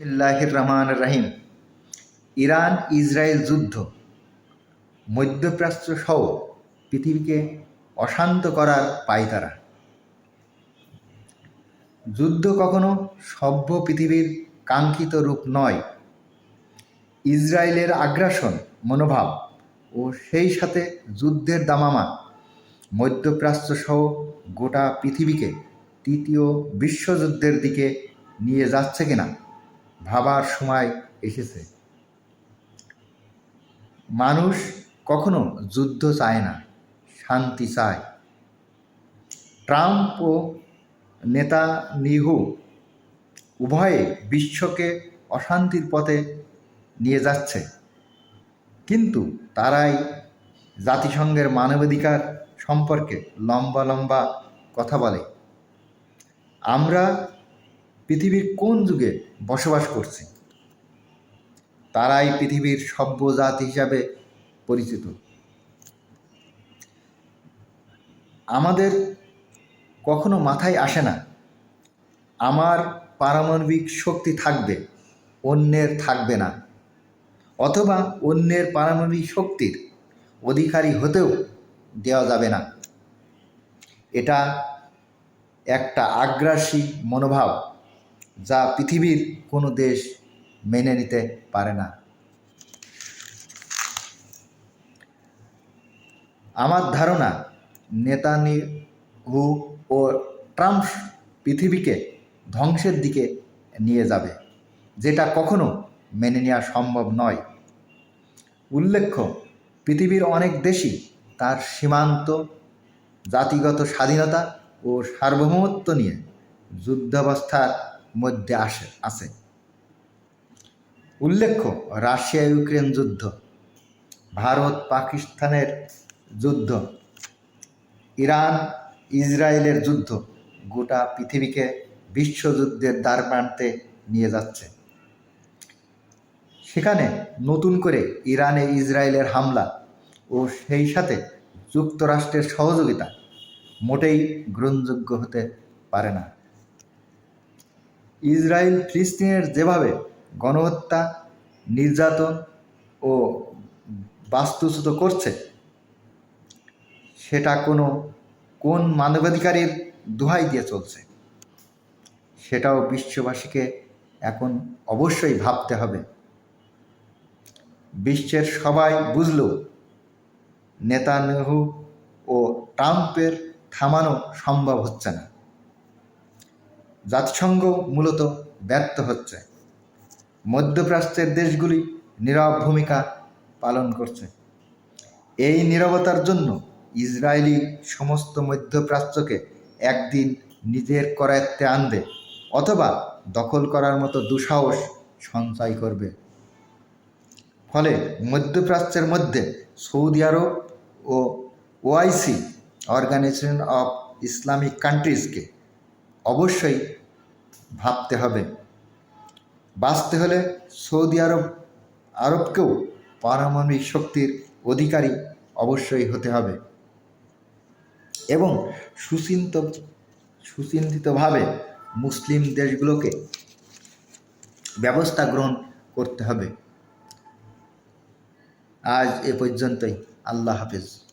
ইল্লাহির রহমান রাহিম Iran, Israel যুদ্ধ। মধ্যপ্রাচ্য সহ পৃথিবীকে অশান্ত করার পায়তারা যুদ্ধ কখনো সভ্য পৃথিবীর কাঙ্ক্ষিত রূপ নয়। ইসরায়েলের আগ্রাসন, মনোভাব ও সেই সাথে যুদ্ধের দামামা মধ্যপ্রাচ্য সহ গোটা পৃথিবীকে তৃতীয় বিশ্বযুদ্ধের দিকে নিয়ে যাচ্ছে কিনা? ভাবার সময় এসেছে। মানুষ কখনো যুদ্ধ চায় না, শান্তি চায়। ট্রাম্প ও নেতানিহু উভয়ে বিশ্বকে অশান্তির পথে নিয়ে যাচ্ছে। কিন্তু তারাই জাতিসংঘের মানবাধিকার সম্পর্কে লম্বা লম্বা কথা বলে। আমরা পৃথিবীর কোন যুগে বসবাস করছি? তারাই পৃথিবীর সভ্য জাতি হিসাবে পরিচিত। আমাদের কখনো মাথায় আসে না, আমার পারমাণবিক শক্তি থাকবে, অন্যের থাকবে না। অথবা অন্যের পারমাণবিক শক্তির অধিকারী হতেও দেওয়া যাবে না। এটা একটা আগ্রাসী মনোভাব। যা পৃথিবীর কোনো দেশ মেনে নিতে পারে না। আমার ধারণা নেতানিহু ও ট্রাম্প পৃথিবীকে ধ্বংসের দিকে নিয়ে যাবে, যেটা কখনো মেনে নেওয়া সম্ভব নয়। উল্লেখ্য, পৃথিবীর অনেক দেশই তার সীমান্ত, জাতিগত স্বাধীনতা ও সার্বভৌমত্ব নিয়ে যুদ্ধাবস্থার মধ্যে আসে, আছে। উল্লেখ্য রাশিয়া ইউক্রেন যুদ্ধ ভারত পাকিস্তানের যুদ্ধ ইরান ইসরায়েলের যুদ্ধ, গোটা পৃথিবীকে বিশ্বযুদ্ধের দ্বার প্রান্তে নিয়ে যাচ্ছে। সেখানে নতুন করে ইরানে ইসরায়েলের হামলা ও সেই সাথে যুক্তরাষ্ট্রের সহযোগিতা মোটেই গ্রহণযোগ্য হতে পারে না। ইসরায়েল ফিলিস্তিনের যেভাবে গণহত্যা, নির্যাতন ও বাস্তুচ্যুত করছে, সেটা কোনো কোন মানবাধিকারের দোহাই দিয়ে চলছে, সেটাও বিশ্ববাসীকে এখন অবশ্যই ভাবতে হবে। বিশ্বের সবাই বুঝল, নেতানিয়াহু ও ট্রাম্পের থামানো সম্ভব হচ্ছে না। জাতিসংঘ মূলত ব্যর্থ হচ্ছে। মধ্যপ্রাচ্যের দেশগুলি নীরব ভূমিকা পালন করছে। এই নীরবতার জন্য ইসরায়েলি সমস্ত মধ্যপ্রাচ্যকে একদিন নিজের করায়ত্তে আনবে অথবা দখল করার মতো দুঃসাহস সঞ্চয় করবে। ফলে মধ্যপ্রাচ্যের মধ্যে সৌদি আরব ও ওআইসি অর্গানাইজেশন অফ ইসলামিক কান্ট্রিজকে অবশ্যই ভাবতে হবে। বাঁচতে হলে সৌদি আরব, আরবকেও পারমাণবিক শক্তির অধিকারী অবশ্যই হতে হবে। এবং সুচিন্ত, সুচিন্তিতভাবে মুসলিম দেশগুলোকে ব্যবস্থা গ্রহণ করতে হবে। আজ এ পর্যন্তই। আল্লাহ হাফিজ।